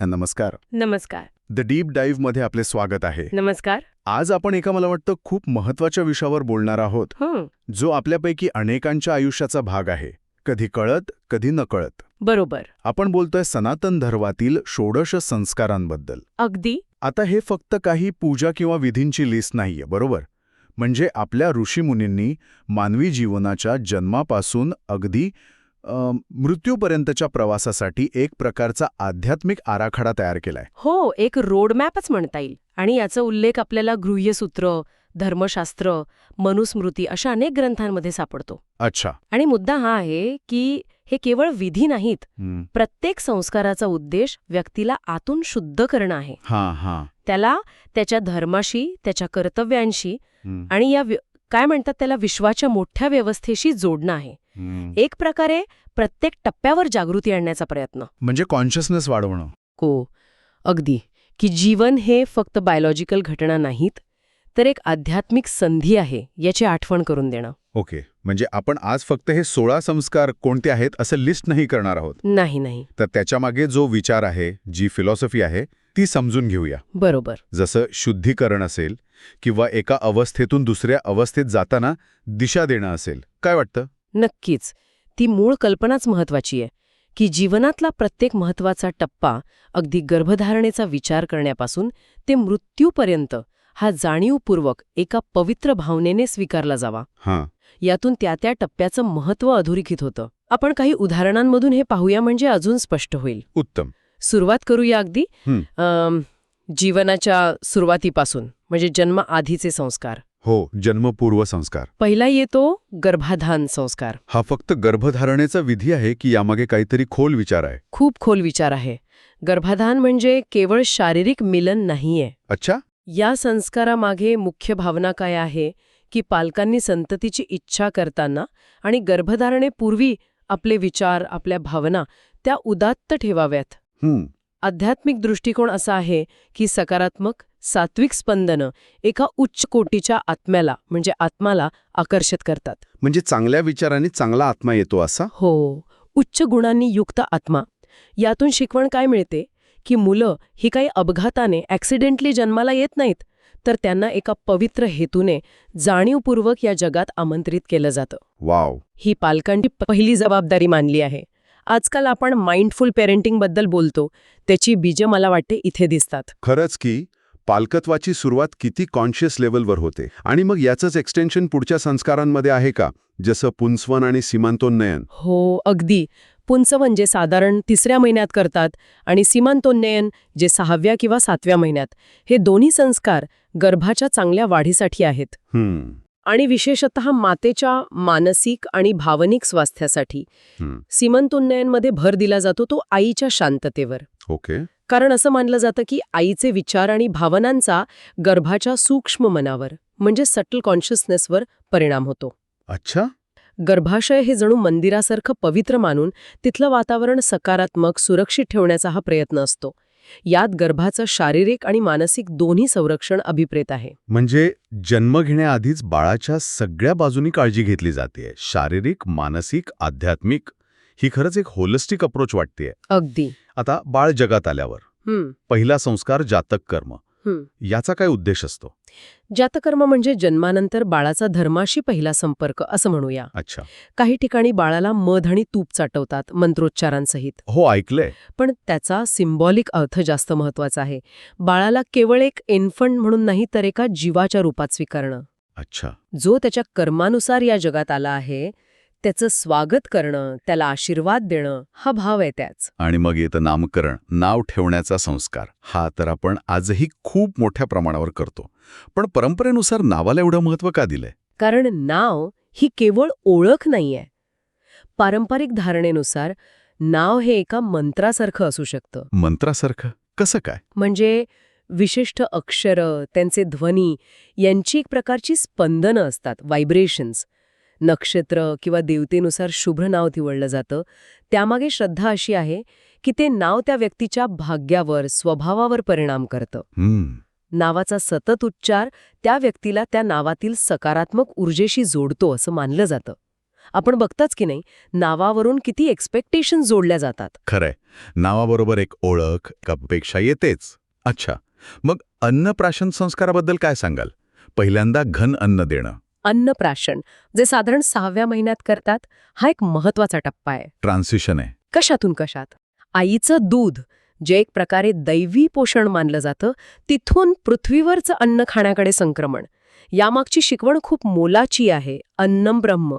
नमस्कार. नमस्कार. The deep डाईव्हमध्ये आपले स्वागत आहे. नमस्कार. आज आपण एका मला वाटतं खूप महत्त्वाच्या विषयावर बोलणार आहोत. हं. जो आपल्यापैकी अनेकांच्या आयुष्याचा भाग आहे. कधी कळत कधी नकळत. बरोबर. आपण बोलतोय सनातन धर्मातील षोडश संस्कारांबद्दल. अगदी. आता हे फक्त काही पूजा किंवा विधींची लिस्ट नाहीये बरोबर? म्हणजे आपल्या ऋषीमुनींनी मानवी जीवनाच्या जन्मापासून अगदी मृत्यूपर्यंतच्या प्रवासासाठी एक प्रकारचा आध्यात्मिक आराखडा तयार केलाय. हो एक रोडमॅपच म्हणता येईल. आणि याचा उल्लेख आपल्याला गृह्यसूत्र धर्मशास्त्र मनुस्मृती अशा अनेक ग्रंथांमध्ये सापडतो. अच्छा. आणि मुद्दा हा आहे की हे केवळ विधी नाहीत. प्रत्येक संस्काराचा उद्देश व्यक्तीला आतून शुद्ध करणं आहे. त्याला त्याच्या धर्माशी त्याच्या कर्तव्यांशी. आणि या काय म्हणतात त्याला विश्वाच्या मोठ्या व्यवस्थेशी जोडणं आहे. एक प्रकारे प्रत्येक टप्प्यावर जागृती आणण्याचा प्रयत्न. म्हणजे कॉन्शियसनेस वाढवणं. हो. अगदी. की जीवन हे फक्त बायोलॉजिकल घटना नाहीत तर एक आध्यात्मिक संधी आहे याची आठवण करून देणं. ओके. म्हणजे आपण आज फक्त हे सोळा संस्कार कोणते आहेत असं लिस्ट नाही करणार आहोत? नाही नाही. तर त्याच्यामागे जो विचार आहे जी फिलॉसॉफी आहे ती समजून घेऊया. बरोबर. जसं शुद्धीकरण असेल किंवा एका अवस्थेतून दुसऱ्या अवस्थेत जाताना दिशा देणं असेल. काय वाटतं? नक्कीच. ती मूळ कल्पनाच महत्वाची आहे की जीवनातला प्रत्येक महत्त्वाचा टप्पा अगदी गर्भधारणेचा विचार करण्यापासून ते मृत्यूपर्यंत हा जाणीवपूर्वक एका पवित्र भावनेने स्वीकारला जावा. हां. यातून त्या त्या टप्प्याचं महत्त्व अधोरेखित होतं. आपण काही उदाहरणांमधून हे पाहूया म्हणजे अजून स्पष्ट होईल. उत्तम. सुरुवात करूया अगदी. जीवनाच्या सुरुवातीपासून म्हणजे जन्माआधीचे संस्कार. हो जन्मपूर्व संस्कार. पहिला येतो गर्भाधान संस्कार. हा फक्त गर्भधारणेचा विधी आहे की यामागे काहीतरी खोल विचार आहे? खूप खोल विचार आहे. गर्भाधान म्हणजे केवळ शारीरिक मिलन नाहीये. अच्छा? या संस्कारामागे मुख्य भावना काय आहे? की पालकांनी संततीची इच्छा करताना आणि गर्भधारणेपूर्वी आपले विचार आपल्या भावना त्या उदात्त ठेवाव्यात. आध्यात्मिक दृष्टिकोन असा आहे की सकारात्मक सात्विक स्पंदनं एका उच्च कोटीच्या आत्म्याला म्हणजे आत्माला आकर्षित करतात. म्हणजे चांगल्या विचारांनी चांगला आत्मा येतो असा? हो. उच्च गुणांनी युक्त आत्मा. यातून शिकवण काय मिळते? की मुलं ही काही अपघाताने ॲक्सिडेंटली जन्माला येत नाहीत तर त्यांना एका पवित्र हेतूने जाणीवपूर्वक या जगात आमंत्रित केलं जातं. वाव. ही पालकांची पहिली जबाबदारी मानली आहे. आजकाल आपण माइंडफुल पेरेंटिंगबद्दल बोलतो. त्याची बीजं मला वाटते इथे दिसतात. खरंच की पालकत्वाची सुरुवात किती कॉन्शियस लेवलवर होते. आणि मग याचंच एक्सटेन्शन पुढच्या संस्कारांमध्ये आहे का? जसं पुंसवन आणि सीमांतोन्नयन. हो अगदी. पुंच म्हणजे साधारण तिसऱ्या महिन्यात करतात आणि सीमांतोन्नयन जे सहाव्या किंवा सातव्या महिन्यात. हे दोन्ही संस्कार गर्भाच्या चांगल्या वाढीसाठी आहेत. हम्म. आणि विशेषत मातेच्या मानसिक आणि भावनिक स्वास्थ्यासाठी. सीमंतोन्नयनमध्ये भर दिला जातो तो आईच्या शांततेवर. ओके. कारण असं मानलं जातं की आईचे विचार आणि भावनांचा गर्भाच्या सूक्ष्म मनावर म्हणजे सटल कॉन्शियसनेसवर परिणाम होतो. अच्छा. गर्भाशय हे जणू मंदिरासारखं पवित्र मानून तिथलं वातावरण सकारात्मक सुरक्षित ठेवण्याचा हा प्रयत्न असतो. यात गर्भाचं शारीरिक आणि मानसिक दोन्ही संरक्षण अभिप्रेत आहे. म्हणजे जन्म घेण्याआधीच बाळाच्या सगळ्या बाजूनी काळजी घेतली जाते शारीरिक मानसिक आध्यात्मिक ही खरंच एक होलिस्टिक अप्रोच वाटतेय. अगदी. आता बाळ जगात आल्यावर. पहिला संस्कार जातक कर्म. याचा काय उद्देश असतो? जातकर्म म्हणजे जन्मानंतर बाळाचा धर्माशी पहिला संपर्क असं म्हणूया. अच्छा. काही ठिकाणी बाळाला मध आणि तूप चाटवतात मंत्रोच्चारांसहित. हो ऐकलंय. पण त्याचा सिम्बॉलिक अर्थ जास्त महत्त्वाचा आहे. बाळाला केवळ एक इन्फंट म्हणून नाही तर एका जीवाच्या रूपात स्वीकारणं. अच्छा. जो त्याच्या कर्मानुसार या जगात आला आहे त्याचं स्वागत करणं त्याला आशीर्वाद देणं हा भाव आहे त्याच. आणि मग येतं नामकरण नाव ठेवण्याचा संस्कार. हा तर आपण आजही खूप मोठ्या प्रमाणावर करतो. पण परंपरेनुसार नावाला एवढं महत्त्व का दिलंय? कारण नाव ही केवळ ओळख नाहीये. पारंपरिक धारणेनुसार नाव हे एका मंत्रासारखं असू शकतं. मंत्रासारखं? कसं काय? म्हणजे विशिष्ट अक्षरं त्यांचे ध्वनी यांची एक प्रकारची स्पंदनं असतात व्हायब्रेशन्स नक्षत्र किंवा देवतेनुसार शुभ नाव निवडलं जातं. त्यामागे श्रद्धा अशी आहे की ते नाव त्या व्यक्तीच्या भाग्यावर स्वभावावर परिणाम करतं. नावाचा सतत उच्चार त्या व्यक्तीला त्या नावातील सकारात्मक ऊर्जेशी जोडतो असं मानलं जातं. आपण बघताच की नाही नावावरून किती एक्सपेक्टेशन जोडल्या जातात. खरंय. नावाबरोबर एक ओळख अपेक्षा येतेच. अच्छा. मग अन्नप्राशन संस्काराबद्दल काय सांगाल? पहिल्यांदा घन अन्न देणं. अन्नप्राशन जे साधारण सहाव्या महिन्यात करतात हा एक महत्त्वाचा टप्पा आहे. ट्रान्सिशन आहे. कशातून कशात? आईचं दूध जे एक प्रकारे दैवी पोषण मानलं जातं तिथून पृथ्वीवरचं अन्न खाण्याकडे संक्रमण. यामागची शिकवण खूप मोलाची आहे अन्नम ब्रह्म.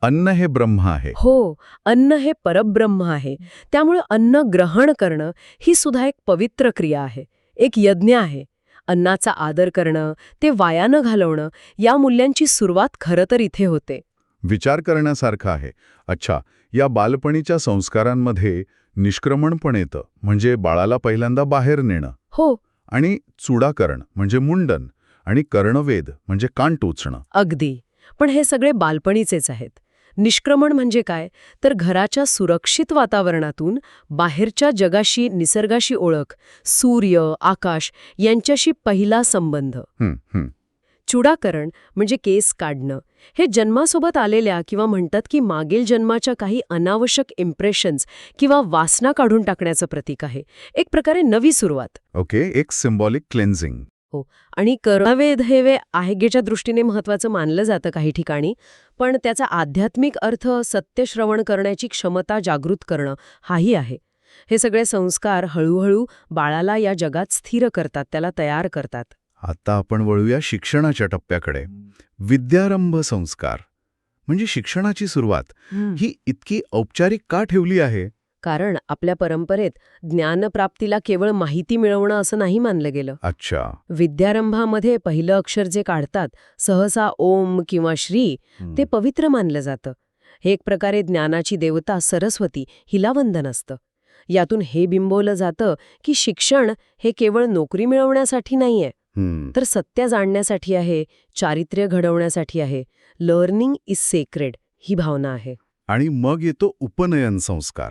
अन्न हे ब्रह्म आहे. हो अन्न हे परब्रह्म आहे. त्यामुळे अन्न ग्रहण करणं ही सुद्धा एक पवित्र क्रिया आहे एक यज्ञ आहे. अन्नाचा आदर करणं ते वाया न घालवणं या मूल्यांची सुरुवात खरं तर इथे होते. विचार करण्यासारखं आहे. अच्छा या बालपणीच्या संस्कारांमध्ये निष्क्रमण पण येतं म्हणजे बाळाला पहिल्यांदा बाहेर नेणं. हो. आणि चुडाकरण म्हणजे मुंडन आणि कर्णवेद म्हणजे कान टोचणं. अगदी. पण हे सगळे बालपणीचेच आहेत. निष्क्रमण म्हणजे काय? तर घराच्या सुरक्षित वातावरणातून बाहेरच्या जगाशी निसर्गाशी ओळख सूर्य आकाश यांच्याशी पहिला संबंध. चुडाकरण म्हणजे केस काढणं. हे जन्मासोबत आलेल्या किंवा म्हणतात की मागील जन्माच्या काही अनावश्यक इम्प्रेशन्स किंवा वासना काढून टाकण्याचं प्रतीक आहे. एक प्रकारे नवी सुरुवात. ओके एक सिम्बॉलिक क्लेन्झिंग आणि कर्णवेध हे वे आहेगेच्या दृष्टीने महत्वाचं मानलं जातं काही ठिकाणी पण त्याचा आध्यात्मिक अर्थ सत्य श्रवण करण्याची क्षमता जागृत करणं हाही आहे. हे सगळे संस्कार हळूहळू बाळाला या जगात स्थिर करतात त्याला तयार करतात. आता आपण वळूया शिक्षणाच्या टप्प्याकडे. विद्यारंभ संस्कार. म्हणजे शिक्षणाची सुरुवात. ही इतकी औपचारिक का ठेवली आहे? कारण आपल्या परंपरेत ज्ञानप्राप्तीला केवळ माहिती मिळवणं असं नाही मानलं गेलं. अच्छा. विद्यारंभामध्ये पहिलं अक्षर जे काढतात सहसा ओम किंवा श्री ते पवित्र मानलं जातं. हे एक प्रकारे ज्ञानाची देवता सरस्वती हिला वंदन असतं. यातून हे बिंबवलं जातं की शिक्षण हे केवळ नोकरी मिळवण्यासाठी नाहीये हं. तर सत्य जाणण्यासाठी आहे चारित्र्य घडवण्यासाठी आहे. लर्निंग इज सेक्रेड ही भावना आहे. आणि मग येतो उपनयन संस्कार.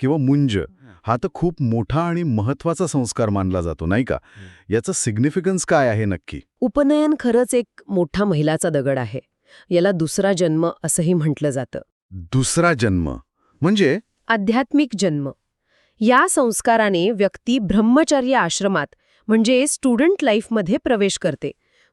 किंवा मुंज हा. तर खूप मोठा आणि महत्त्वाचा संस्कार मानला जातो नाही का? याचं सिग्निफिकन्स काय आहे नक्की? उपनयन खरंच एक मोठा महिलाचा दगड आहे. याला दुसरा जन्म असंही म्हटलं जातं. दुसरा जन्म? म्हणजे? आध्यात्मिक जन्म. या संस्काराने व्यक्ती ब्रह्मचर्य आश्रमात म्हणजे स्टुडंट लाईफमध्ये प्रवेश करते.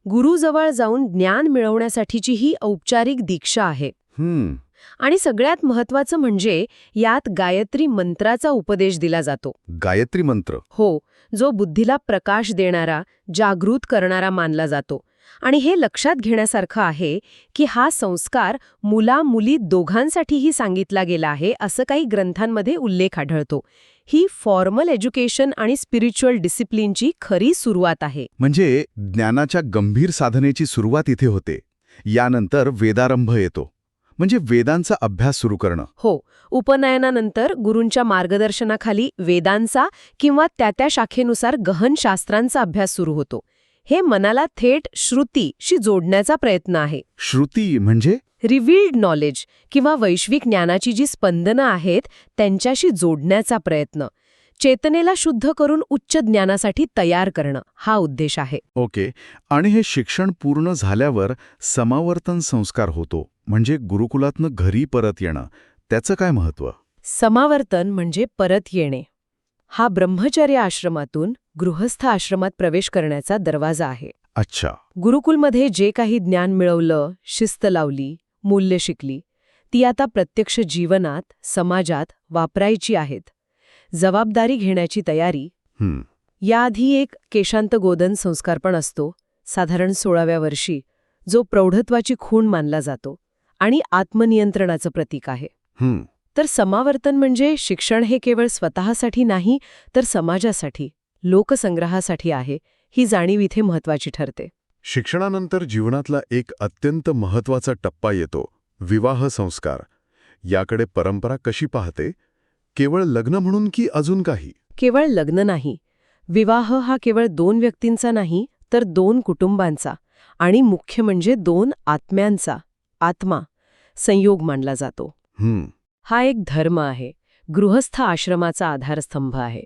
गुरुजवळ जाऊन ज्ञान मिळवण्यासाठीची ही औपचारिक दीक्षा आहे. हम्म आणि सगळ्यात महत्वाचं म्हणजे यात गायत्री मंत्राचा उपदेश दिला जातो. गायत्री मंत्र? हो जो बुद्धीला प्रकाश देणारा जागृत करणारा मानला जातो. आणि हे लक्षात घेण्यासारखं आहे की हा संस्कार मुला मुली दोघांसाठीही सांगितला गेला आहे असं काही ग्रंथांमध्ये उल्लेख आढळतो. ही फॉर्मल एज्युकेशन आणि स्पिरिच्युअल डिसिप्लिनची खरी सुरुवात आहे. म्हणजे ज्ञानाच्या गंभीर साधनेची सुरुवात इथे होते. यानंतर वेदारंभ येतो. म्हणजे वेदांचा अभ्यास सुरू करणं. हो. उपनयनानंतर गुरूंच्या मार्गदर्शनाखाली वेदांचा किंवा त्या त्या शाखेनुसार गहन शास्त्रांचा अभ्यास सुरू होतो. हे मनाला थेट श्रुतीशी जोडण्याचा प्रयत्न आहे. श्रुती म्हणजे? रिव्हिल्ड नॉलेज किंवा वैश्विक ज्ञानाची जी स्पंदनं आहेत त्यांच्याशी जोडण्याचा प्रयत्न. चेतनेला शुद्ध करून उच्च ज्ञानासाठी तयार करणं हा उद्देश आहे. ओके. आणि हे शिक्षण पूर्ण झाल्यावर समावर्तन संस्कार होतो म्हणजे गुरुकुलातनं घरी परत येणं. त्याचं काय महत्त्व समावर्तन म्हणजे परत येणे. हा ब्रह्मचर्य आश्रमातून गृहस्थ आश्रमात प्रवेश करण्याचा दरवाजा आहे. अच्छा. गुरुकुलमध्ये जे काही ज्ञान मिळवलं शिस्त लावली मूल्य शिकली ती आता प्रत्यक्ष जीवनात समाजात वापरायची आहेत. जबाबदारी घेण्याची तयारी. हं, याआधी एक केशांत गोदन संस्कार पण असतो साधारण सोळाव्या वर्षी जो प्रौढत्वाची खूण मानला जातो आणि आत्मनियंत्रणाचं प्रतीक आहे. हं. तर समावर्तन म्हणजे शिक्षण हे केवळ स्वतःसाठी नाही तर समाजासाठी लोकसंग्रहासाठी आहे ही जाणीव इथे महत्वाची ठरते. शिक्षणानंतर जीवनातला एक अत्यंत महत्त्वाचा टप्पा येतो विवाह संस्कार. याकडे परंपरा कशी पाहते? केवळ लग्न म्हणून की अजून काही? केवळ लग्न नाही. विवाह हा केवळ दोन व्यक्तींचा नाही तर दोन कुटुंबांचा. आणि मुख्य म्हणजे दोन आत्म्यांचा आत्मा संयोग मानला जातो. हं, एक धर्म आहे. गृहस्थ आश्रमाचा आधारस्तंभ आहे.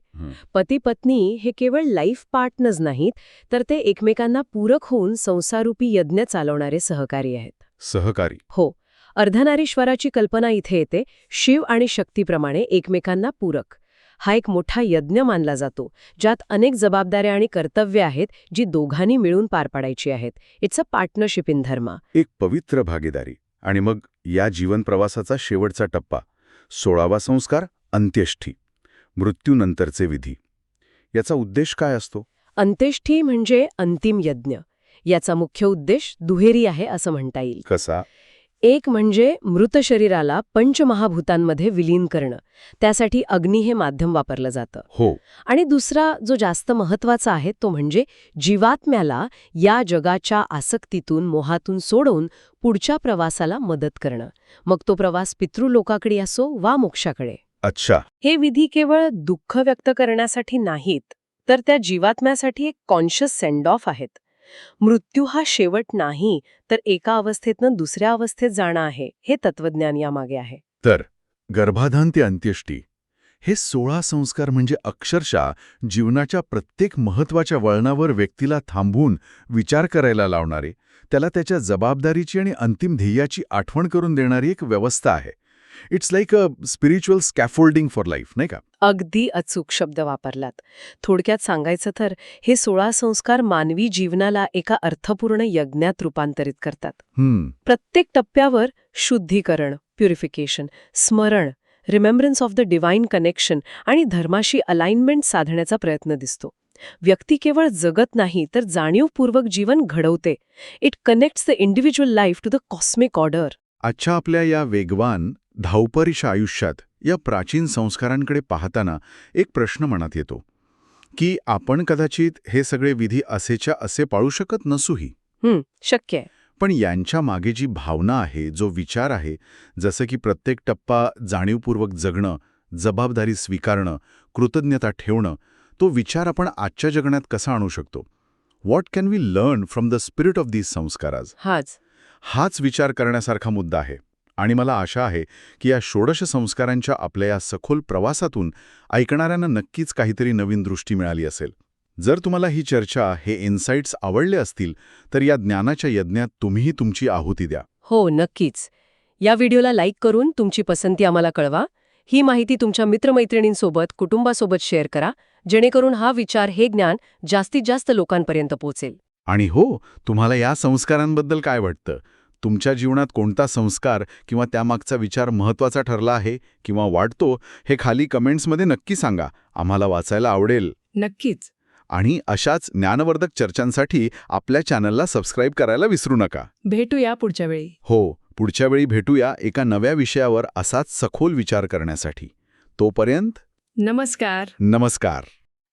पती पत्नी हे केवळ लाईफ पार्टनर्स नाहीत तर ते एकमेकांना पूरक होऊन संसारूपी यज्ञ चालवणारे सहकारी आहेत. सहकारी. हो. अर्धनारीश्वराची कल्पना इथे येते. शिव आणि शक्तीप्रमाणे एकमेकांना पूरक. हा एक मोठा यज्ञ मानला जातो ज्यात अनेक जबाबदाऱ्या आणि कर्तव्य आहेत जी दोघांनी मिळून पार पाडायची आहेत. It's a partnership in dharma एक पवित्र भागीदारी. आणि मग या जीवन प्रवासाचा शेवटचा टप्पा. सोळावा संस्कार अंत्येष्ठी. मृत्यूनंतरचे विधी. याचा उद्देश काय असतो? अंत्येष्ठी म्हणजे अंतिम यज्ञ. याचा मुख्य उद्देश दुहेरी आहे असं म्हणता येईल. कसा? एक म्हणजे मृत शरीराला पंचमहाभूतांमध्ये विलीन करणं. त्यासाठी अग्नी हे माध्यम वापरलं जातं. हो. आणि दुसरा जो जास्त महत्त्वाचा आहे तो म्हणजे जीवात्म्याला या जगाच्या आसक्तीतून मोहातून सोडवून पुढच्या प्रवासाला मदत करणं. मग तो प्रवास पितृलोकाकडे असो वा मोक्षाकडे. अच्छा. हे विधी केवळ दुःख व्यक्त करण्यासाठी नाहीत तर त्या जीवात्म्यासाठी एक कॉन्शियस सेंड ऑफ आहेत. मृत्यू हा शेवट नाही तर एका अवस्थेतनं दुसऱ्या अवस्थेत जाणं आहे हे तत्वज्ञान यामागे आहे. तर गर्भाधान ते अंत्येष्टी हे सोळा संस्कार म्हणजे अक्षरशः जीवनाच्या प्रत्येक महत्त्वाच्या वळणावर व्यक्तीला थांबवून विचार करायला लावणारे त्याला त्याच्या जबाबदारीची आणि अंतिम ध्येयाची आठवण करून देणारी एक व्यवस्था आहे. It's like a spiritual scaffolding for life नाही का? अगदी अचूक शब्द वापरलात. थोडक्यात सांगायचं तर हे सोळा संस्कार मानवी जीवनाला एका अर्थपूर्ण यज्ञात रूपांतरित करतात. हम्म. प्रत्येक टप्प्यावर शुद्धीकरण प्युरिफिकेशन स्मरण remembrance of the divine connection आणि धर्माशी अलाइनमेंट साधण्याचा प्रयत्न दिसतो. व्यक्ती केवळ जगत नाही तर जाणीवपूर्वक जीवन घडवते. It connects the individual life to the cosmic order आजच्या आपल्या या वेगवान धावपरीच्या आयुष्यात या प्राचीन संस्कारांकडे पाहताना एक प्रश्न मनात येतो की आपण कदाचित हे सगळे विधी असेच्या असे पाळू शकत नसूही. शक्य आहे. पण यांच्या मागे जी भावना आहे जो विचार आहे जसं की प्रत्येक टप्पा जाणीवपूर्वक जगणं जबाबदारी स्वीकारणं कृतज्ञता ठेवणं तो विचार आपण आजच्या जगण्यात कसा आणू शकतो? What can we learn from the spirit of these sanskaras हाच. हाच विचार करण्यासारखा मुद्दा आहे. आणि मला आशा आहे की या षोडश संस्कारांच्या आपल्या या सखोल प्रवासातून ऐकणाऱ्यांना नक्कीच काहीतरी नवीन दृष्टी मिळाली असेल. जर तुम्हाला ही चर्चा हे इन्साइट्स आवडले असतील तर या ज्ञानाच्या यज्ञात तुम्हीही तुमची आहुती द्या. हो नक्कीच. या व्हिडिओला लाईक करून तुमची पसंती आम्हाला कळवा. ही माहिती तुमच्या मित्रमैत्रिणींसोबत कुटुंबासोबत शेअर करा जेणेकरून हा विचार हे ज्ञान जास्तीत जास्त लोकांपर्यंत पोहोचेल. आणि हो तुम्हाला या संस्कारांबद्दल काय वाटतं? तुमच्या जीवनात कोणता संस्कार किंवा त्यामागचा विचार महत्त्वाचा ठरला आहे किंवा वाटतो हे खाली कमेंट्समध्ये नक्की सांगा. आम्हाला वाचायला आवडेल. नक्कीच. आणि अशाच ज्ञानवर्धक चर्चांसाठी आपल्या चॅनलला सबस्क्राईब करायला विसरू नका. भेटूया पुढच्या वेळी. हो पुढच्या वेळी भेटूया एका नव्या विषयावर असाच सखोल विचार करण्यासाठी. तोपर्यंत नमस्कार. नमस्कार.